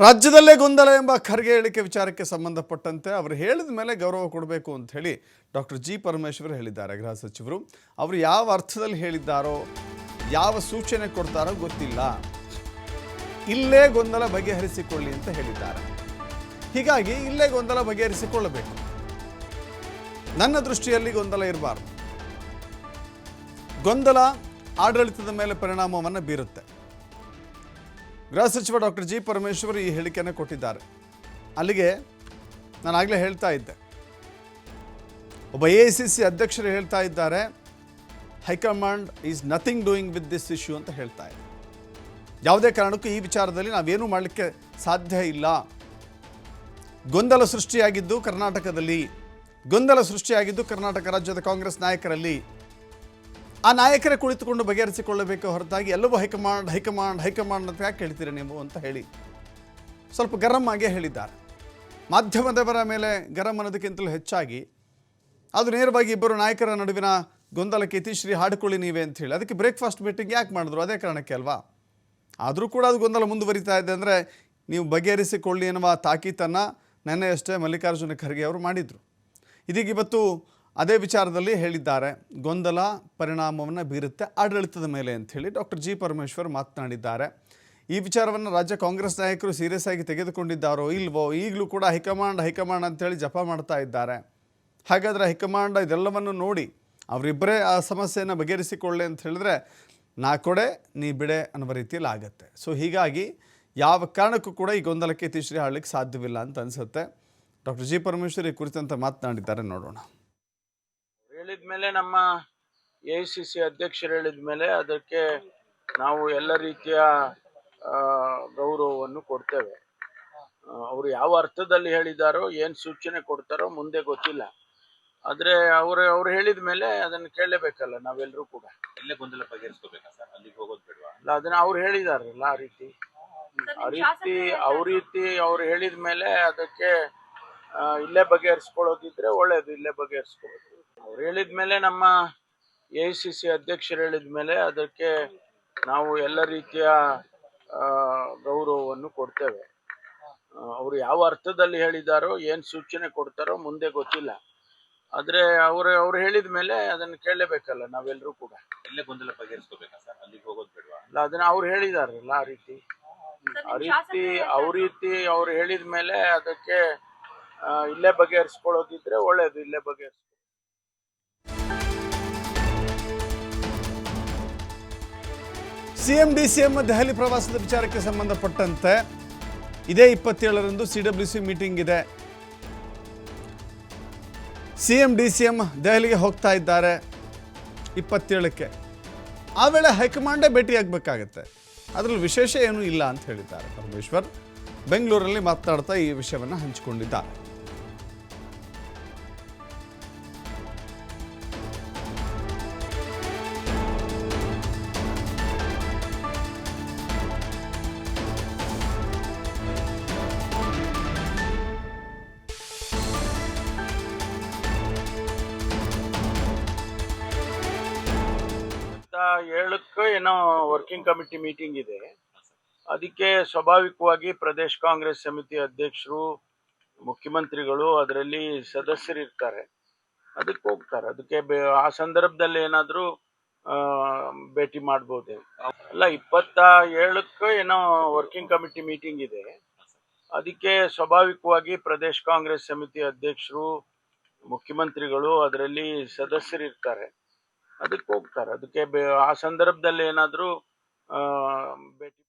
ರಾಜ್ಯದಲ್ಲೇ ಗೊಂದಲ ಎಂಬ ಖರ್ಗೆ ಹೇಳಿಕೆ ವಿಚಾರಕ್ಕೆ ಸಂಬಂಧಪಟ್ಟಂತೆ ಅವರು ಹೇಳಿದ ಮೇಲೆ ಗೌರವ ಕೊಡಬೇಕು ಅಂತ ಹೇಳಿ ಡಾಕ್ಟರ್ ಜಿ ಪರಮೇಶ್ವರ್ ಹೇಳಿದ್ದಾರೆ. ಗೃಹ ಸಚಿವರು, ಅವರು ಯಾವ ಅರ್ಥದಲ್ಲಿ ಹೇಳಿದ್ದಾರೋ, ಯಾವ ಸೂಚನೆ ಕೊಡ್ತಾರೋ ಗೊತ್ತಿಲ್ಲ. ಇಲ್ಲೇ ಗೊಂದಲ ಬಗೆಹರಿಸಿಕೊಳ್ಳಿ ಅಂತ ಹೇಳಿದ್ದಾರೆ. ಹೀಗಾಗಿ ಇಲ್ಲೇ ಗೊಂದಲ ಬಗೆಹರಿಸಿಕೊಳ್ಳಬೇಕು. ನನ್ನ ದೃಷ್ಟಿಯಲ್ಲಿ ಗೊಂದಲ ಇರಬಾರ್ದು. ಗೊಂದಲ ಆಡಳಿತದ ಮೇಲೆ ಪರಿಣಾಮವನ್ನು ಬೀರುತ್ತೆ. ಗೃಹ ಸಚಿವ ಡಾಕ್ಟರ್ ಜಿ ಪರಮೇಶ್ವರ್ ಈ ಹೇಳಿಕೆಯನ್ನು ಕೊಟ್ಟಿದ್ದಾರೆ. ಅಲ್ಲಿಗೆ ನಾನು ಆಗಲೇ ಹೇಳ್ತಾ ಇದ್ದೆ. ಒಬ್ಬ ಎ ಸಿ ಸಿ ಅಧ್ಯಕ್ಷರು ಹೇಳ್ತಾ ಇದ್ದಾರೆ, high command is nothing doing with this issue ಅಂತ ಹೇಳ್ತಾ ಇದೆ ಯಾವುದೇ ಕಾರಣಕ್ಕೂ ಈ ವಿಚಾರದಲ್ಲಿ ನಾವೇನೂ ಮಾಡಲಿಕ್ಕೆ ಸಾಧ್ಯ ಇಲ್ಲ. ಗೊಂದಲ ಸೃಷ್ಟಿಯಾಗಿದ್ದು ಕರ್ನಾಟಕದಲ್ಲಿ. ಗೊಂದಲ ಸೃಷ್ಟಿಯಾಗಿದ್ದು ಕರ್ನಾಟಕ ರಾಜ್ಯದ ಕಾಂಗ್ರೆಸ್ ನಾಯಕರಲ್ಲಿ. ಆ ನಾಯಕರೇ ಕುಳಿತುಕೊಂಡು ಬಗೆಹರಿಸಿಕೊಳ್ಳಬೇಕು ಹೊರತಾಗಿ ಎಲ್ಲವೂ ಹೈಕಮಾಂಡ್ ಹೈಕಮಾಂಡ್ ಹೈಕಮಾಂಡ್ ಅಂತ ಯಾಕೆ ಹೇಳ್ತೀರಿ ನೀವು ಅಂತ ಹೇಳಿ ಸ್ವಲ್ಪ ಗರಂ ಆಗೇ ಹೇಳಿದ್ದಾರೆ. ಮಾಧ್ಯಮದವರ ಮೇಲೆ ಗರಂ ಅನ್ನೋದಕ್ಕಿಂತಲೂ ಹೆಚ್ಚಾಗಿ ಅದು ನೇರವಾಗಿ ಇಬ್ಬರು ನಾಯಕರ ನಡುವಿನ ಗೊಂದಲಕ್ಕೆ ಇತಿಶ್ರೀ ಹಾಡಿಕೊಳ್ಳಿ ನೀವೇ ಅಂತ ಹೇಳಿ. ಅದಕ್ಕೆ ಬ್ರೇಕ್ಫಾಸ್ಟ್ ಮೀಟಿಂಗ್ ಯಾಕೆ ಮಾಡಿದ್ರು? ಅದೇ ಕಾರಣಕ್ಕೆ ಅಲ್ವಾ? ಆದರೂ ಕೂಡ ಅದು ಗೊಂದಲ ಮುಂದುವರಿತಾ ಇದೆ ಅಂದರೆ ನೀವು ಬಗೆಹರಿಸಿಕೊಳ್ಳಿ ಎನ್ನುವ ತಾಕೀತನ್ನು ನೆನ್ನೆಯಷ್ಟೇ ಮಲ್ಲಿಕಾರ್ಜುನ ಖರ್ಗೆ ಅವರು ಮಾಡಿದರು. ಇದೀಗ ಇವತ್ತು ಅದೇ ವಿಚಾರದಲ್ಲಿ ಹೇಳಿದ್ದಾರೆ, ಗೊಂದಲ ಪರಿಣಾಮವನ್ನು ಬೀರುತ್ತೆ ಆಡಳಿತದ ಮೇಲೆ ಅಂಥೇಳಿ ಡಾಕ್ಟರ್ ಜಿ ಪರಮೇಶ್ವರ್ ಮಾತನಾಡಿದ್ದಾರೆ. ಈ ವಿಚಾರವನ್ನು ರಾಜ್ಯ ಕಾಂಗ್ರೆಸ್ ನಾಯಕರು ಸೀರಿಯಸ್ ಆಗಿ ತೆಗೆದುಕೊಂಡಿದ್ದಾರೋ ಇಲ್ವೋ ಈಗಲೂ ಕೂಡ ಹೈಕಮಾಂಡ್ ಹೈಕಮಾಂಡ್ ಅಂತೇಳಿ ಜಪ ಮಾಡ್ತಾ ಇದ್ದಾರೆ. ಹಾಗಾದರೆ ಹೈಕಮಾಂಡ್ ಇದೆಲ್ಲವನ್ನು ನೋಡಿ ಅವರಿಬ್ಬರೇ ಆ ಸಮಸ್ಯೆಯನ್ನು ಬಗೆಹರಿಸಿಕೊಳ್ಳಿ ಅಂತ ಹೇಳಿದ್ರೆ ನಾ ಕೊಡೆ, ನೀ ಬಿಡೆ ಅನ್ನುವ ರೀತಿಯಲ್ಲಿ ಆಗುತ್ತೆ. ಸೊ ಹೀಗಾಗಿ ಯಾವ ಕಾರಣಕ್ಕೂ ಕೂಡ ಈ ಗೊಂದಲಕ್ಕೆ ತಿಶ್ರೀ ಹಾಡಲಿಕ್ಕೆ ಸಾಧ್ಯವಿಲ್ಲ ಅಂತ ಅನಿಸುತ್ತೆ. ಡಾಕ್ಟರ್ ಜಿ ಪರಮೇಶ್ವರ್ ಈ ಕುರಿತಂತೆ ಮಾತನಾಡಿದ್ದಾರೆ, ನೋಡೋಣ. ಹೇಳಿದ ಮೇಲೆ ನಮ್ಮ ಎ ಸಿ ಸಿ ಅಧ್ಯಕ್ಷರು ಹೇಳಿದ ಮೇಲೆ ಅದಕ್ಕೆ ನಾವು ಎಲ್ಲ ರೀತಿಯ ಗೌರವವನ್ನು ಕೊಡ್ತೇವೆ. ಅವರು ಯಾವ ಅರ್ಥದಲ್ಲಿ ಹೇಳಿದಾರೋ ಏನು ಸೂಚನೆ ಕೊಡ್ತಾರೋ ಮುಂದೆ ಗೊತ್ತಿಲ್ಲ. ಆದರೆ ಅವರು ಅವ್ರು ಹೇಳಿದ ಮೇಲೆ ಅದನ್ನು ಕೇಳಲೇಬೇಕಲ್ಲ ನಾವೆಲ್ಲರೂ ಕೂಡ. ಇಲ್ಲೇ ಗೊಂದಲ ಬಗೆಹರಿಸ್ಕೋಬೇಕಾ ಸರ್? ಅಲ್ಲಿಗೆ ಹೋಗೋದು ಬೇಡವಾ? ಅಲ್ಲ ಅದನ್ನ ಅವ್ರು ಹೇಳಿದಾರಲ್ಲ ಆ ರೀತಿ. ಆ ರೀತಿ ಅವ್ರ ರೀತಿ ಅವ್ರು ಹೇಳಿದ ಮೇಲೆ ಅದಕ್ಕೆ ಇಲ್ಲೇ ಬಗೆಹರಿಸ್ಕೊಳ್ಳೋದಿದ್ರೆ ಒಳ್ಳೇದು ಇಲ್ಲೇ ಬಗೆಹರಿಸ್ಕೊಳ್ಳೋದು. ಅವ್ರು ಹೇಳಿದ ಮೇಲೆ ನಮ್ಮ ಎ ಸಿ ಸಿ ಅಧ್ಯಕ್ಷರು ಹೇಳಿದ ಮೇಲೆ ಅದಕ್ಕೆ ನಾವು ಎಲ್ಲ ರೀತಿಯ ಗೌರವವನ್ನು ಕೊಡ್ತೇವೆ. ಅವರು ಯಾವ ಅರ್ಥದಲ್ಲಿ ಹೇಳಿದಾರೋ ಏನು ಸೂಚನೆ ಕೊಡ್ತಾರೋ ಮುಂದೆ ಗೊತ್ತಿಲ್ಲ. ಆದರೆ ಅವರು ಅವ್ರು ಹೇಳಿದ ಮೇಲೆ ಅದನ್ನು ಕೇಳಲೇಬೇಕಲ್ಲ ನಾವೆಲ್ಲರೂ ಕೂಡ. ಎಲ್ಲೇ ಗೊಂದಲ ಬಗೆಹರಿಸ್ಕೋಬೇಕಾ ಸರ್? ಅಲ್ಲಿಗೆ ಹೋಗೋದು ಬೇಡವಾ? ಅಲ್ಲ ಅದನ್ನ ಅವ್ರು ಹೇಳಿದಾರಲ್ಲ ಆ ರೀತಿ. ಆ ರೀತಿ ಅವ್ರ ರೀತಿ ಅವ್ರು ಹೇಳಿದ ಮೇಲೆ ಅದಕ್ಕೆ ಇಲ್ಲೇ ಬಗೆಹರಿಸ್ಕೊಳ್ಳೋದಿದ್ರೆ ಒಳ್ಳೇದು ಇಲ್ಲೇ ಬಗೆಹರಿಸ್ C M D C M Delhi ಪ್ರವಾಸದ ವಿಚಾರಕ್ಕೆ ಸಂಬಂಧಪಟ್ಟಂತೆ ಇದೇ ಇಪ್ಪತ್ತೇಳರಂದು ಸಿ ಡಬ್ಲ್ಯೂ ಸಿ ಮೀಟಿಂಗ್ ಇದೆ. C M D C M ದೆಹಲಿಗೆ ಹೋಗ್ತಾ ಇದ್ದಾರೆ ಇಪ್ಪತ್ತೇಳಕ್ಕೆ. ಆ ವೇಳೆ ಹೈಕಮಾಂಡೇ ಭೇಟಿಯಾಗಬೇಕಾಗತ್ತೆ. ಅದರಲ್ಲಿ ವಿಶೇಷ ಏನೂ ಇಲ್ಲ ಅಂತ ಹೇಳಿದ್ದಾರೆ ಪರಮೇಶ್ವರ್. ಬೆಂಗಳೂರಲ್ಲಿ ಮಾತನಾಡ್ತಾ ಈ ವಿಷಯವನ್ನು ಹಂಚಿಕೊಂಡಿದ್ದಾರೆ. ಏಳಕ್ಕೆ ಏನೋ ವರ್ಕಿಂಗ್ ಕಮಿಟಿ ಮೀಟಿಂಗ್ ಇದೆ. ಅದಕ್ಕೆ ಸ್ವಾಭಾವಿಕವಾಗಿ ಪ್ರದೇಶ ಕಾಂಗ್ರೆಸ್ ಸಮಿತಿ ಅಧ್ಯಕ್ಷರು, ಮುಖ್ಯಮಂತ್ರಿಗಳು ಅದರಲ್ಲಿ ಸದಸ್ಯರು ಇರ್ತಾರೆ. ಅದಕ್ಕೆ ಹೋಗ್ತಾರೆ. ಅದಕ್ಕೆ ಆ ಸಂದರ್ಭದಲ್ಲಿ ಏನಾದರೂ ಭೇಟಿ ಮಾಡ್ಬೋದು? ಅಲ್ಲ, ಇಪ್ಪತ್ತ ಏಳಕ್ಕೆ ಏನೋ ವರ್ಕಿಂಗ್ ಕಮಿಟಿ ಮೀಟಿಂಗ್ ಇದೆ. ಅದಕ್ಕೆ ಸ್ವಾಭಾವಿಕವಾಗಿ ಪ್ರದೇಶ ಕಾಂಗ್ರೆಸ್ ಸಮಿತಿ ಅಧ್ಯಕ್ಷರು, ಮುಖ್ಯಮಂತ್ರಿಗಳು ಅದರಲ್ಲಿ ಸದಸ್ಯರು ಇರ್ತಾರೆ. ಅದಕ್ಕೆ ಹೋಗ್ತಾರೆ. ಅದಕ್ಕೆ ಆ ಸಂದರ್ಭದಲ್ಲಿ ಏನಾದರೂ ಭೇಟಿ